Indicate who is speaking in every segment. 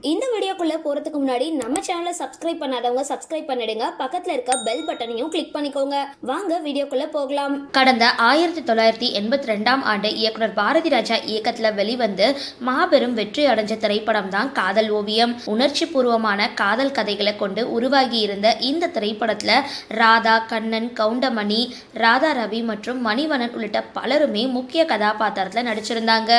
Speaker 1: இந்த வீடியோக்குள்ளே போகிறதுக்கு முன்னாடி நம்ம சேனலை சப்ஸ்கிரைப் பண்ணாதவங்க சப்ஸ்கிரைப் பண்ணிடுங்க. பக்கத்தில் இருக்க பெல் பட்டனையும் கிளிக் பண்ணிக்கோங்க. வாங்க வீடியோக்குள்ளே போகலாம்.
Speaker 2: கடந்த ஆயிரத்தி தொள்ளாயிரத்தி எண்பத்தி ரெண்டாம் ஆண்டு இயக்குனர் பாரதி ராஜா இயக்கத்தில் வெளிவந்து மாபெரும் வெற்றி அடைஞ்ச திரைப்படம் தான் காதல் ஓவியம். உணர்ச்சி பூர்வமான காதல் கதைகளை கொண்டு உருவாகி இருந்த இந்த திரைப்படத்தில் ராதா கண்ணன் கவுண்டமணி ராதா ரவி மற்றும் மணிவணன் உள்ளிட்ட பலருமே முக்கிய கதாபாத்திரத்தில் நடிச்சிருந்தாங்க.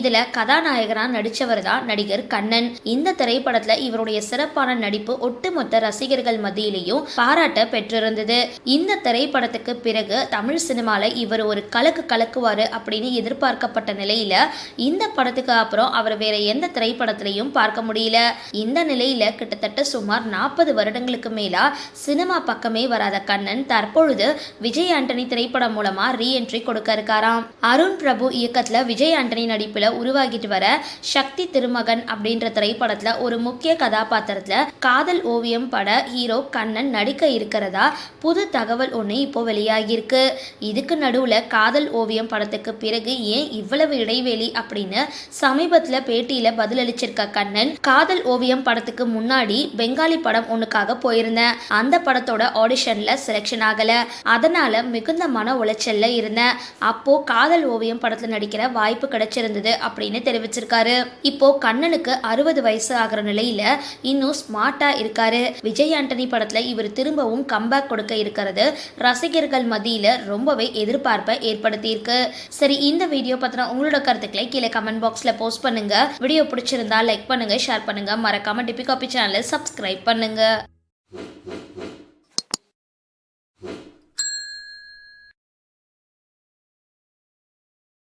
Speaker 2: இதில் கதாநாயகராக நடித்தவர் தான் நடிகர் கண்ணன். இந்த திரைப்படத்தில் இவருடைய சிறப்பான நடிப்பு ஒட்டுமொத்த ரசிகர்கள் மத்தியிலையும் பாராட்ட பெற்றிருந்தது. இந்த திரைப்படத்துக்கு பிறகு தமிழ் சினிமால இவர் ஒரு கலக்கு கலக்குவாரு அப்படின்னு எதிர்பார்க்கப்பட்ட நிலையில இந்த படத்துக்கு அப்புறம் அவர் வேற எந்த திரைப்படத்திலையும் பார்க்க முடியல. இந்த நிலையில கிட்டத்தட்ட சுமார் நாற்பது வருடங்களுக்கு மேலா சினிமா பக்கமே வராத கண்ணன் தற்பொழுது விஜய் ஆண்டனி திரைப்படம் மூலமா ரீஎன்ட்ரி கொடுக்க இருக்காராம் அருண் பிரபு இயக்கத்துல விஜய் ஆண்டனி நடிப்புல உருவாகிட்டு வர சக்தி திருமகன் அப்படின்ற திரைப்படத்துல ஒரு முக்கிய முக்கிய கதாபாத்திரத்தில் காதல் ஓவியம் பட ஹீரோ கண்ணன் நடிக்க இருக்கிறதா புது தகவல் ஒன்று இப்போ வெளியாகியிருக்கு. இதுக்கு நடுவில் காதல் ஓவியம் படத்துக்கு பிறகு ஏன் இவ்வளவு இடைவெளி அப்படின்னு சமீபத்தில் பேட்டியில் பதிலளிச்சிருக்க கண்ணன் காதல் ஓவியம் படத்துக்கு முன்னாடி பெங்காலி படம் ஒன்றுக்காக போயிருந்தேன். அந்த படத்தோட ஆடிஷனில் செலெக்ஷன் ஆகல. அதனால் மிகுந்த மன உளைச்சல்ல இருந்தேன். அப்போ காதல் ஓவியம் படத்தில் நடிக்கிற வாய்ப்பு கிடைச்சிருந்தது அப்படின்னு தெரிவிச்சிருக்காரு. இப்போ கண்ணனுக்கு அறுபது வயசு ஆகிற நிலை நிலையில இன்னும் ஸ்மார்ட்டா இருக்காரு. விஜய் ஆண்டனி படத்துல இவர் திரும்பவும் கம்பேக் கொடுக்க இருக்கிறது. ரசிகர்கள் மத்தியில ரொம்பவே எதிர்பார்ப்பை ஏற்படுத்தியிருக்கு. சரி இந்த வீடியோ பத்தின உங்களோட கருத்துக்களை கீழே கமெண்ட் பாக்ஸ்ல போஸ்ட் பண்ணுங்க. வீடியோ பிடிச்சிருந்தா லைக் பண்ணுங்க ஷேர் பண்ணுங்க. மறக்காம டிபி காபி சேனலை சப்ஸ்கிரைப் பண்ணுங்க.